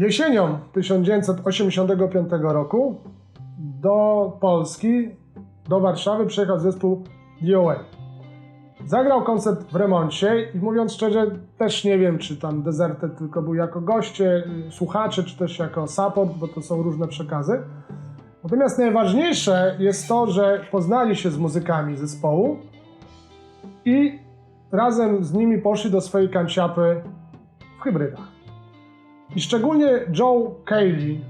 Jesienią 1985 roku do Polski, do Warszawy przyjechał zespół DOA. Zagrał koncert w remoncie i mówiąc szczerze, też nie wiem, czy tam Deserted tylko był jako goście, y, słuchacze, czy też jako support, bo to są różne przekazy. Natomiast najważniejsze jest to, że poznali się z muzykami zespołu i razem z nimi poszli do swojej kanciapy w hybrydach. I szczególnie Joe Cayley,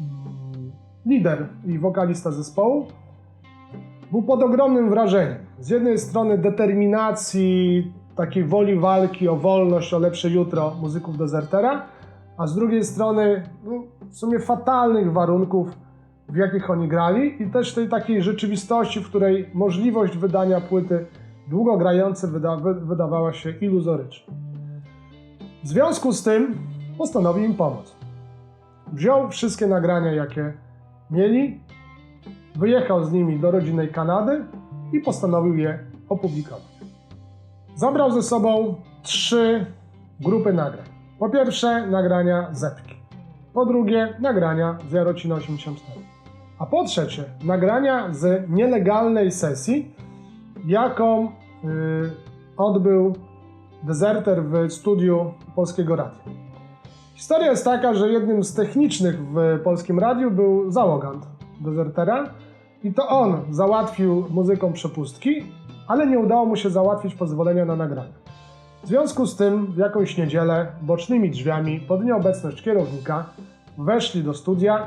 mm, lider i wokalista zespołu, był pod ogromnym wrażeniem. Z jednej strony determinacji, takiej woli walki o wolność, o lepsze jutro muzyków Desertera, a z drugiej strony no, w sumie fatalnych warunków, w jakich oni grali i też tej takiej rzeczywistości, w której możliwość wydania płyty długogrającej wyda wy wydawała się iluzoryczna. W związku z tym postanowił im pomóc. Wziął wszystkie nagrania, jakie mieli, wyjechał z nimi do rodzinnej Kanady i postanowił je opublikować. Zabrał ze sobą trzy grupy nagrań. Po pierwsze, nagrania Zepki. Po drugie, nagrania z Jarocina 84. A po trzecie, nagrania z nielegalnej sesji, jaką yy, odbył Deserter w studiu Polskiego Radia. Historia jest taka, że jednym z technicznych w Polskim Radiu był załogant Desertera i to on załatwił muzykom przepustki, ale nie udało mu się załatwić pozwolenia na nagranie. W związku z tym w jakąś niedzielę bocznymi drzwiami pod nieobecność kierownika weszli do studia,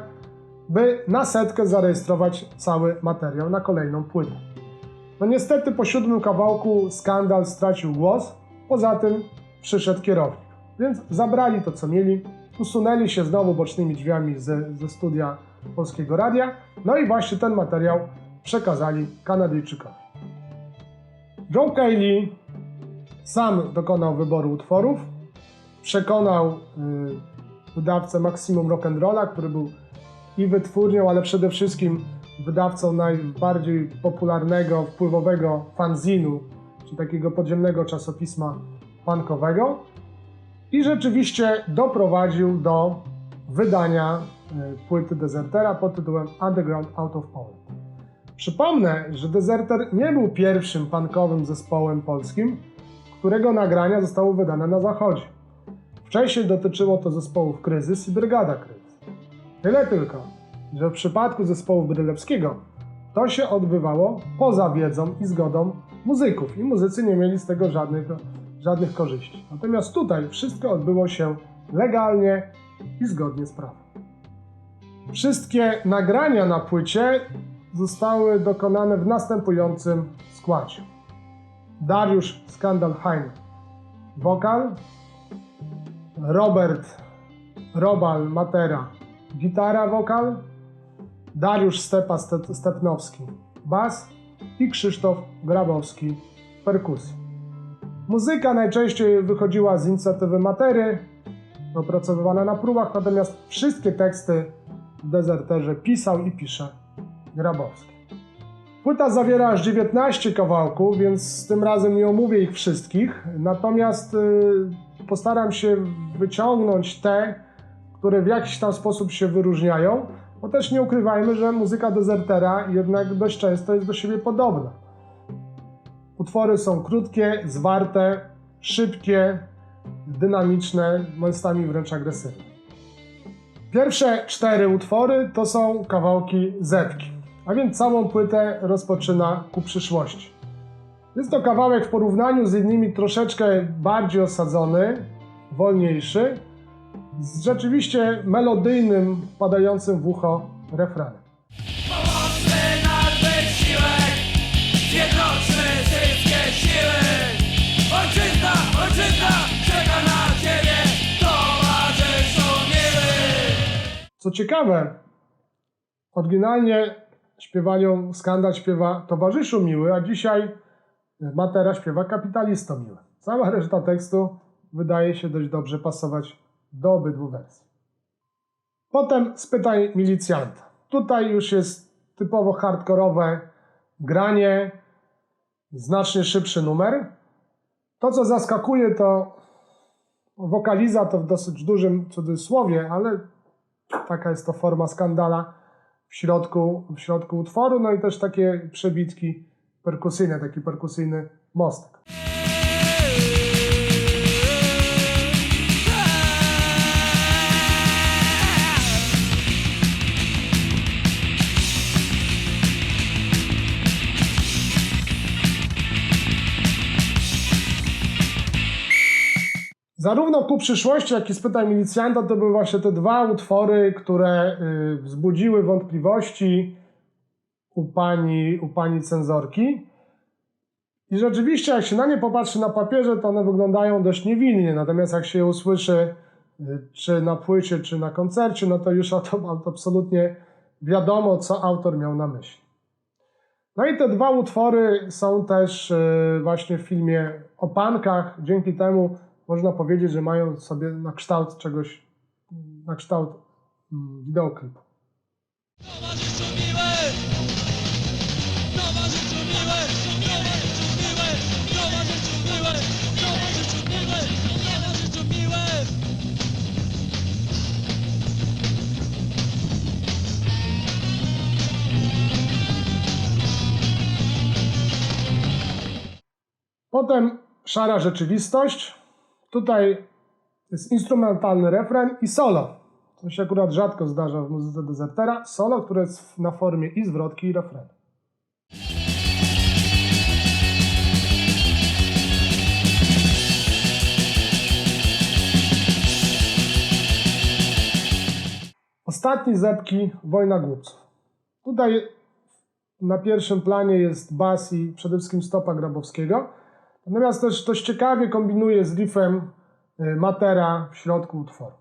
by na setkę zarejestrować cały materiał na kolejną płytę. No niestety po siódmym kawałku skandal stracił głos, poza tym przyszedł kierownik. Więc zabrali to, co mieli, usunęli się znowu bocznymi drzwiami ze, ze studia Polskiego Radia, no i właśnie ten materiał przekazali Kanadyjczykowi. Joe Cayley sam dokonał wyboru utworów, przekonał y, wydawcę Maximum Rock'n'Rolla, który był i wytwórnią, ale przede wszystkim wydawcą najbardziej popularnego, wpływowego fanzinu, takiego podziemnego czasopisma punkowego i rzeczywiście doprowadził do wydania y, płyty Desertera pod tytułem Underground Out of Poland. Przypomnę, że Deserter nie był pierwszym punkowym zespołem polskim, którego nagrania zostały wydane na zachodzie. Wcześniej dotyczyło to zespołów Kryzys i Brygada Kryzys. Tyle tylko, że w przypadku zespołu Brylewskiego to się odbywało poza wiedzą i zgodą muzyków i muzycy nie mieli z tego żadnych, żadnych korzyści. Natomiast tutaj wszystko odbyło się legalnie i zgodnie z prawem. Wszystkie nagrania na płycie zostały dokonane w następującym składzie. Dariusz Skandalheim wokal, Robert Robal Matera gitara wokal, Dariusz Stepa Stepnowski bas i Krzysztof Grabowski perkusja. Muzyka najczęściej wychodziła z inicjatywy Matery, opracowywana na próbach, natomiast wszystkie teksty w Dezerterze pisał i pisze Grabowski. Płyta zawiera aż 19 kawałków, więc tym razem nie omówię ich wszystkich, natomiast y, postaram się wyciągnąć te, które w jakiś tam sposób się wyróżniają, bo też nie ukrywajmy, że muzyka Desertera jednak dość często jest do siebie podobna. Utwory są krótkie, zwarte, szybkie, dynamiczne, momentami wręcz agresywne. Pierwsze cztery utwory to są kawałki zetki, a więc całą płytę rozpoczyna ku przyszłości. Jest to kawałek w porównaniu z innymi troszeczkę bardziej osadzony, wolniejszy, z rzeczywiście melodyjnym, wpadającym w ucho. Pomocny Zjednoczmy wszystkie siły Ojczyzna, ojczyzna Czeka na ciebie Towarzyszu miły Co ciekawe, oryginalnie śpiewanią Skandal śpiewa Towarzyszu Miły, a dzisiaj Matera śpiewa Kapitalisto Miły. Cała reszta tekstu wydaje się dość dobrze pasować do obydwu wersji. Potem spytaj milicjanta. Tutaj już jest typowo hardkorowe granie, znacznie szybszy numer. To, co zaskakuje, to Wokaliza to w dosyć dużym cudzysłowie, ale taka jest to forma skandala w środku, w środku utworu, no i też takie przebitki perkusyjne, taki perkusyjny mostek. Zarówno ku przyszłości, jak i spytaj milicjanta to były właśnie te dwa utwory, które y, wzbudziły wątpliwości u pani, u pani cenzorki. I rzeczywiście, jak się na nie popatrzy na papierze, to one wyglądają dość niewinnie. Natomiast jak się je usłyszy, y, czy na płycie, czy na koncercie, no to już auto- absolutnie wiadomo, co autor miał na myśli. No i te dwa utwory są też y, właśnie w filmie o pankach. Dzięki temu można powiedzieć, że mają sobie na kształt czegoś, na kształt mm, wideoklipu. Towarzyszu miły! Towarzyszu miły! Towarzyszu miły! Towarzyszu miły! Towarzyszu miły! Towarzyszu miły! Potem szara rzeczywistość. Tutaj jest instrumentalny refren i solo. Co się akurat rzadko zdarza w muzyce dezertera. Solo, które jest na formie i zwrotki, i refrenu. Ostatni zepki Wojna Głupców. Tutaj na pierwszym planie jest bas i przede wszystkim stopa Grabowskiego. Natomiast też dość ciekawie kombinuje z riffem y, Matera w środku utworu.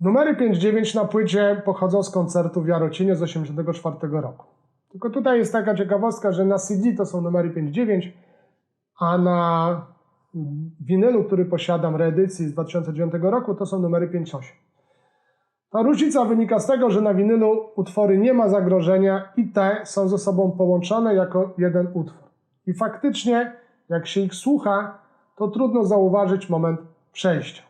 Numery 5-9 na płycie pochodzą z koncertu w Jarocinie z 1984 roku. Tylko tutaj jest taka ciekawostka, że na CD to są numery 5-9, a na winylu, który posiadam, reedycji z 2009 roku, to są numery 5-8. Ta różnica wynika z tego, że na winylu utwory nie ma zagrożenia i te są ze sobą połączone jako jeden utwór. I faktycznie, jak się ich słucha, to trudno zauważyć moment przejścia.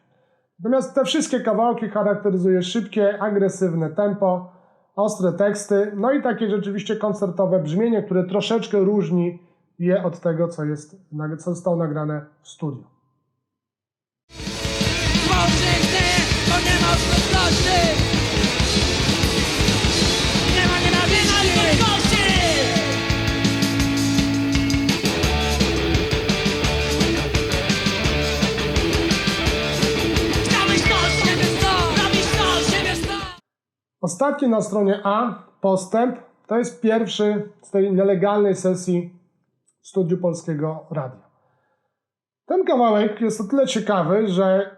Natomiast te wszystkie kawałki charakteryzuje szybkie, agresywne tempo, ostre teksty, no i takie rzeczywiście koncertowe brzmienie, które troszeczkę różni je od tego, co, jest, co zostało nagrane w studiu. Mądrzejszy, bo nie ma oszczędności! Nie ma nienawiści! Chciałbyś to z siebie stąd! Robisz to z siebie stąd! Ostatni na stronie A, postęp, to jest pierwszy z tej nielegalnej sesji studiu Polskiego Radia. Ten kawałek jest o tyle ciekawy, że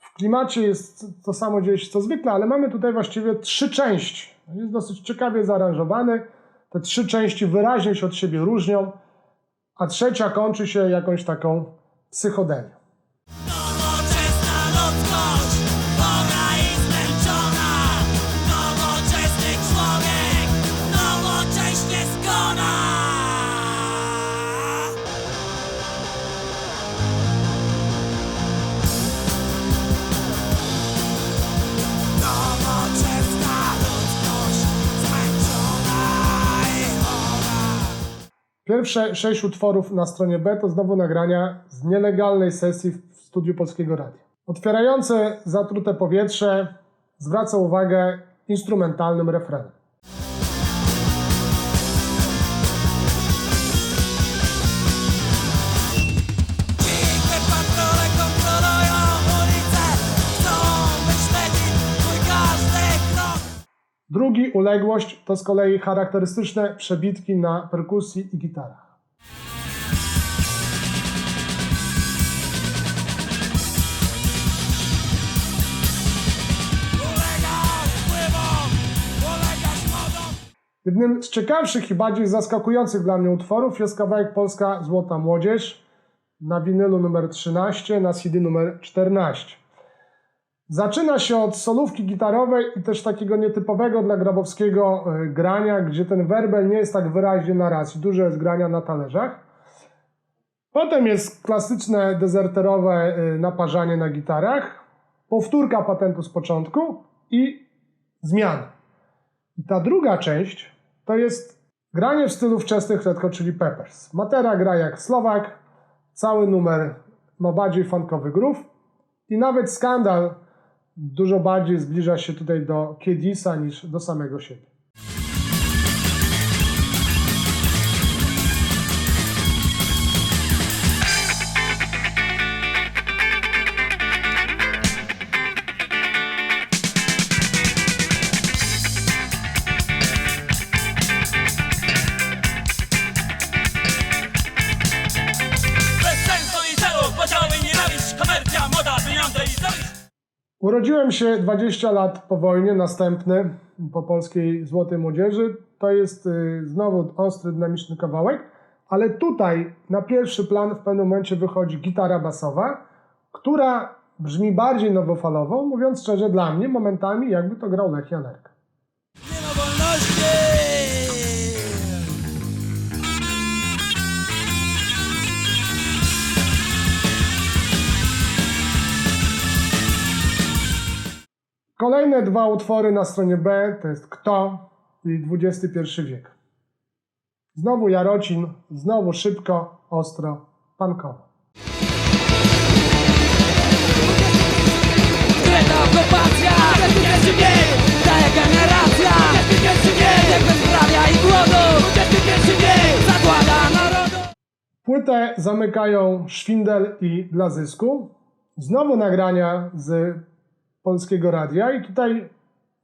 w klimacie jest to samo dzieje się co zwykle, ale mamy tutaj właściwie trzy części. Jest dosyć ciekawie zaaranżowany. Te trzy części wyraźnie się od siebie różnią, a trzecia kończy się jakąś taką psychodelią. Pierwsze sześć utworów na stronie B to znowu nagrania z nielegalnej sesji w studiu Polskiego Radia. Otwierające zatrute powietrze zwraca uwagę instrumentalnym refrenem. Drugi, uległość, to z kolei charakterystyczne przebitki na perkusji i gitarach. Jednym z ciekawszych i bardziej zaskakujących dla mnie utworów jest kawałek Polska Złota Młodzież na winylu numer 13, na CD numer 14. Zaczyna się od solówki gitarowej i też takiego nietypowego dla Grabowskiego e, grania, gdzie ten werbel nie jest tak wyraźnie na raz dużo jest grania na talerzach. Potem jest klasyczne dezerterowe e, naparzanie na gitarach, powtórka patentu z początku i zmiana. I ta druga część to jest granie w stylu wczesnych Red Hot Chili Peppers. Matera gra jak Słowak, cały numer ma bardziej funkowy groove i nawet skandal dużo bardziej zbliża się tutaj do Kiedisa niż do samego siebie. Urodziłem się 20 lat po wojnie, następny po polskiej Złotej Młodzieży. To jest y, znowu ostry, dynamiczny kawałek, ale tutaj na pierwszy plan w pewnym momencie wychodzi gitara basowa, która brzmi bardziej nowofalowo, mówiąc szczerze dla mnie, momentami jakby to grał Lech Janerka. Kolejne dwa utwory na stronie B to jest Kto i XXI wiek. Znowu Jarocin, znowu szybko, ostro, pankowo. Kreta okupacja! Pierwszy wiek! Ta generacja! Pierwszy wiek! Bezprawia i głodu! Pierwszy wiek! Zagłada narodu! Płytę zamykają Szwindel i Dla Zysku. Znowu nagrania z polskiego radia i tutaj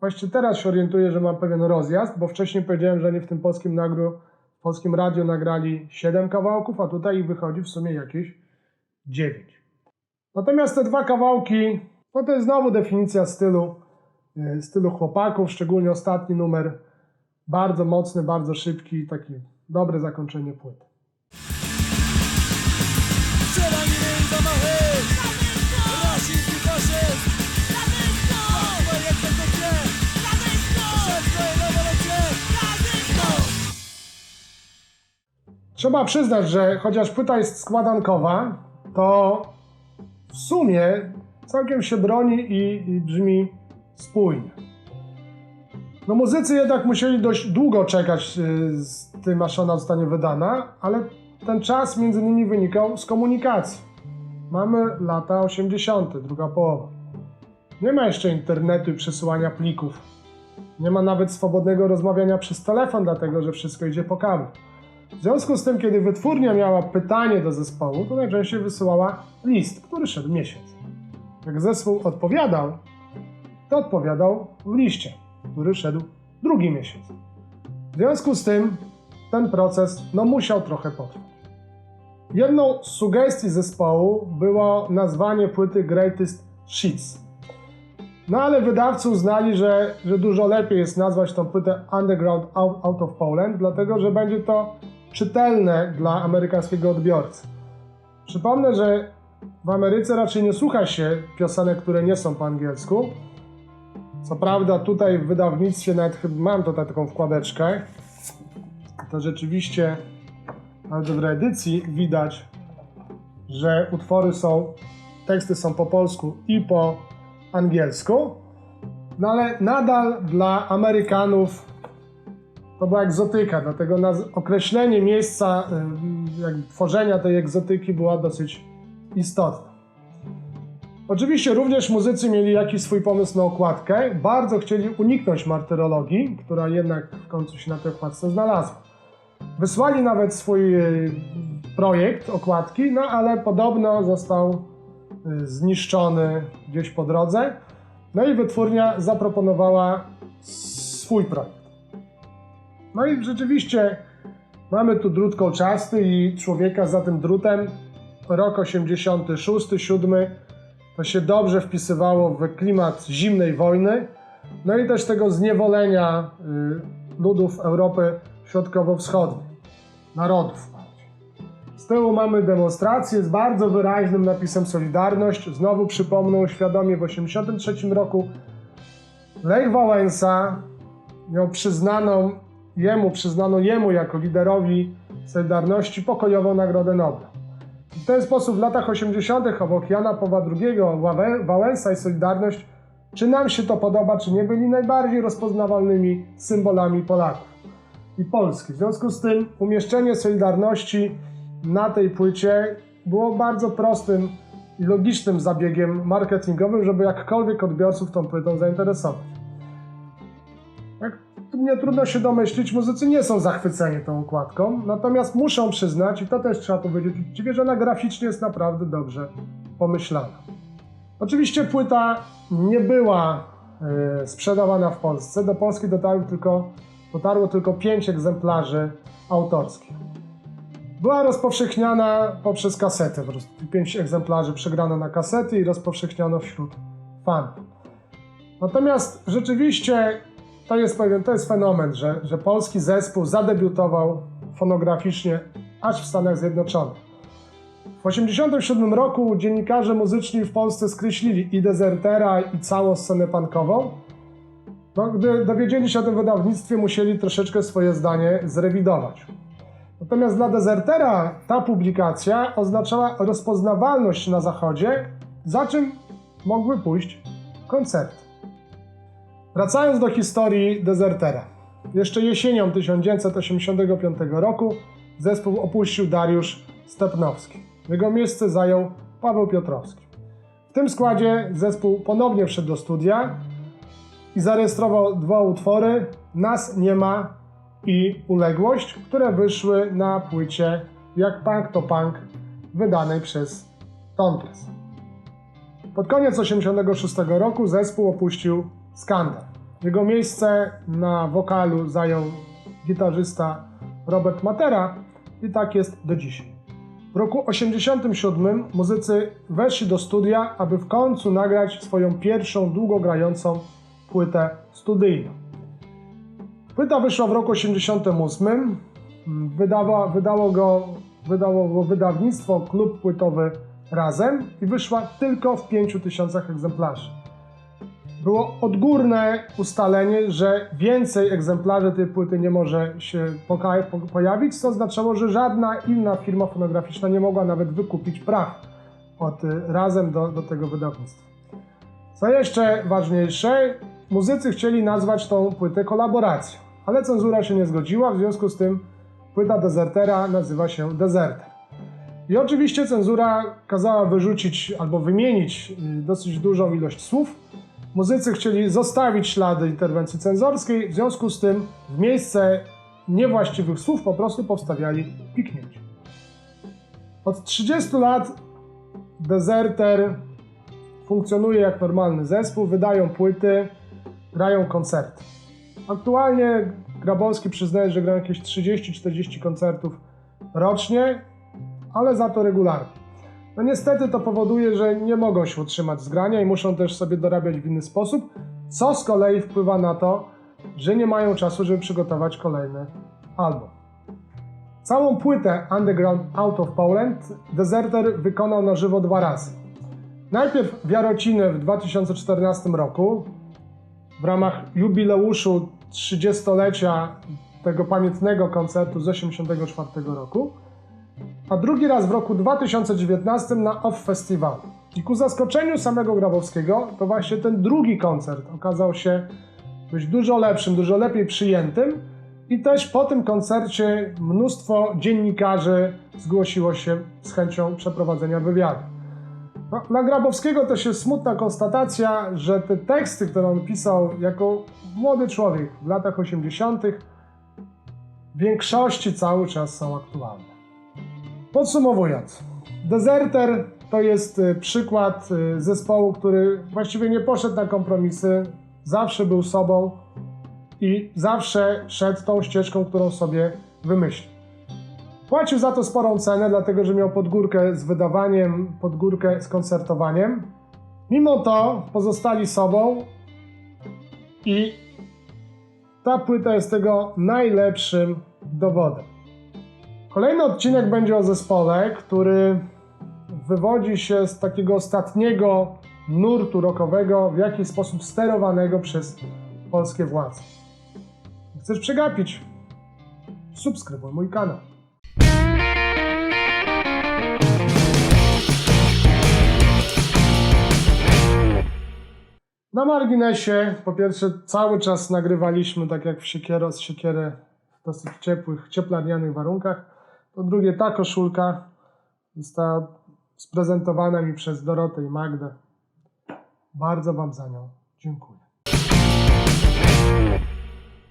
właśnie teraz się orientuję, że mam pewien rozjazd, bo wcześniej powiedziałem, że oni w tym polskim nagru, w polskim radiu nagrali 7 kawałków, a tutaj ich wychodzi w sumie jakieś 9. Natomiast te dwa kawałki, no to jest znowu definicja stylu, e, stylu chłopaków, szczególnie ostatni numer, bardzo mocny, bardzo szybki, taki dobre zakończenie płyty. Trzeba! Trzeba przyznać, że chociaż płyta jest składankowa, to w sumie całkiem się broni i, i brzmi spójnie. No muzycy jednak musieli dość długo czekać y, z tym, aż ona zostanie wydana, ale ten czas między innymi wynikał z komunikacji. Mamy lata 80., druga połowa. Nie ma jeszcze internetu i przesyłania plików. Nie ma nawet swobodnego rozmawiania przez telefon, dlatego że wszystko idzie po kablu. W związku z tym, kiedy wytwórnia miała pytanie do zespołu, to najczęściej wysyłała list, który szedł miesiąc. Jak zespół odpowiadał, to odpowiadał w liście, który szedł drugi miesiąc. W związku z tym ten proces no, musiał trochę potrwać. Jedną z sugestii zespołu było nazwanie płyty Greatest Sheets. No ale wydawcy uznali, że, że dużo lepiej jest nazwać tą płytę Underground Out, Out of Poland, dlatego że będzie to czytelne dla amerykańskiego odbiorcy. Przypomnę, że w Ameryce raczej nie słucha się piosenek, które nie są po angielsku. Co prawda tutaj w wydawnictwie nawet mam tutaj taką wkładeczkę. To rzeczywiście nawet w reedycji widać, że utwory są, teksty są po polsku i po angielsku. No ale nadal dla Amerykanów to była egzotyka, dlatego określenie miejsca tworzenia tej egzotyki była dosyć istotna. Oczywiście również muzycy mieli jakiś swój pomysł na okładkę. Bardzo chcieli uniknąć martyrologii, która jednak w końcu się na tej okładce znalazła. Wysłali nawet swój y, projekt okładki, no ale podobno został y, zniszczony gdzieś po drodze. No i wytwórnia zaproponowała swój projekt. No i rzeczywiście mamy tu drut kolczasty i człowieka za tym drutem. Rok 86, 7 to się dobrze wpisywało w klimat zimnej wojny. No i też tego zniewolenia y, ludów Europy Środkowo-Wschodniej, narodów. Z tyłu mamy demonstrację z bardzo wyraźnym napisem Solidarność. Znowu przypomnę świadomie w 1983 roku Lech Wałęsa miał przyznaną jemu, przyznaną jemu jako liderowi Solidarności pokojową Nagrodę Nobla. W ten sposób w latach 80. obok Jana Pawła II Wałęsa i Solidarność, czy nam się to podoba, czy nie, byli najbardziej rozpoznawalnymi symbolami Polaków i Polski. W związku z tym umieszczenie Solidarności na tej płycie było bardzo prostym i logicznym zabiegiem marketingowym, żeby jakkolwiek odbiorców tą płytą zainteresować. Nie trudno się domyślić, muzycy nie są zachwyceni tą układką, natomiast muszą przyznać, i to też trzeba powiedzieć uczciwie, że ona graficznie jest naprawdę dobrze pomyślana. Oczywiście płyta nie była e, sprzedawana w Polsce. Do Polski dotarło tylko, dotarło tylko 5 egzemplarzy autorskich. Była rozpowszechniana poprzez kasety, po prostu 5 egzemplarzy przegrano na kasety i rozpowszechniano wśród fanów. Natomiast rzeczywiście to jest to jest fenomen, że, że polski zespół zadebiutował fonograficznie aż w Stanach Zjednoczonych. W 1987 roku dziennikarze muzyczni w Polsce skreślili i Desertera, i całą scenę punkową. No, gdy dowiedzieli się o tym wydawnictwie, musieli troszeczkę swoje zdanie zrewidować. Natomiast dla Desertera ta publikacja oznaczała rozpoznawalność na zachodzie, za czym mogły pójść koncerty. Wracając do historii Desertera. Jeszcze jesienią 1985 roku zespół opuścił Dariusz Stepnowski. Jego miejsce zajął Paweł Piotrowski. W tym składzie zespół ponownie wszedł do studia i zarejestrował dwa utwory Nas nie ma i Uległość, które wyszły na płycie Jak Punk to Punk wydanej przez Tontes. Pod koniec 1986 roku zespół opuścił Skandal. Jego miejsce na wokalu zajął gitarzysta Robert Matera i tak jest do dzisiaj. W roku 1987 muzycy weszli do studia, aby w końcu nagrać swoją pierwszą długogrającą płytę studyjną. Płyta wyszła w roku 1988. Wydawa, wydało, go, wydało go wydawnictwo Klub Płytowy Razem i wyszła tylko w 5000 egzemplarzy. Było odgórne ustalenie, że więcej egzemplarzy tej płyty nie może się pojawić, co oznaczało, że żadna inna firma fonograficzna nie mogła nawet wykupić praw od y, razem do, do tego wydawnictwa. Co jeszcze ważniejsze, muzycy chcieli nazwać tą płytę kolaboracją, ale cenzura się nie zgodziła, w związku z tym płyta Desertera nazywa się Deserter. I oczywiście cenzura kazała wyrzucić albo wymienić y, dosyć dużą ilość słów. Muzycy chcieli zostawić ślady interwencji cenzorskiej, w związku z tym w miejsce niewłaściwych słów po prostu powstawiali piknięcie. Od 30 lat Deserter funkcjonuje jak normalny zespół, wydają płyty, grają koncerty. Aktualnie Grabowski przyznaje, że gra jakieś 30-40 koncertów rocznie, ale za to regularnie. No niestety to powoduje, że nie mogą się utrzymać z grania i muszą też sobie dorabiać w inny sposób, co z kolei wpływa na to, że nie mają czasu, żeby przygotować kolejny album. Całą płytę Underground Out of Poland Deserter wykonał na żywo dwa razy. Najpierw w Jarocinie w 2014 roku w ramach jubileuszu 30-lecia tego pamiętnego koncertu z 1984 roku, a drugi raz w roku 2019 na Off Festival. I ku zaskoczeniu samego Grabowskiego, to właśnie ten drugi koncert okazał się być dużo lepszym, dużo lepiej przyjętym i też po tym koncercie mnóstwo dziennikarzy zgłosiło się z chęcią przeprowadzenia wywiadu. No, dla Grabowskiego też jest smutna konstatacja, że te teksty, które on pisał jako młody człowiek w latach 80., w większości cały czas są aktualne. Podsumowując, Deserter to jest y, przykład y, zespołu, który właściwie nie poszedł na kompromisy, zawsze był sobą i zawsze szedł tą ścieżką, którą sobie wymyślił. Płacił za to sporą cenę, dlatego że miał podgórkę z wydawaniem, podgórkę z koncertowaniem. Mimo to pozostali sobą i ta płyta jest tego najlepszym dowodem. Kolejny odcinek będzie o zespole, który wywodzi się z takiego ostatniego nurtu rockowego, w jakiś sposób sterowanego przez polskie władze. Chcesz przegapić? Subskrybuj mój kanał. Na marginesie, po pierwsze, cały czas nagrywaliśmy tak jak w siekiero z siekierę w dosyć ciepłych, cieplarnianych warunkach. Po drugie, ta koszulka została sprezentowana mi przez Dorotę i Magdę. Bardzo Wam za nią dziękuję.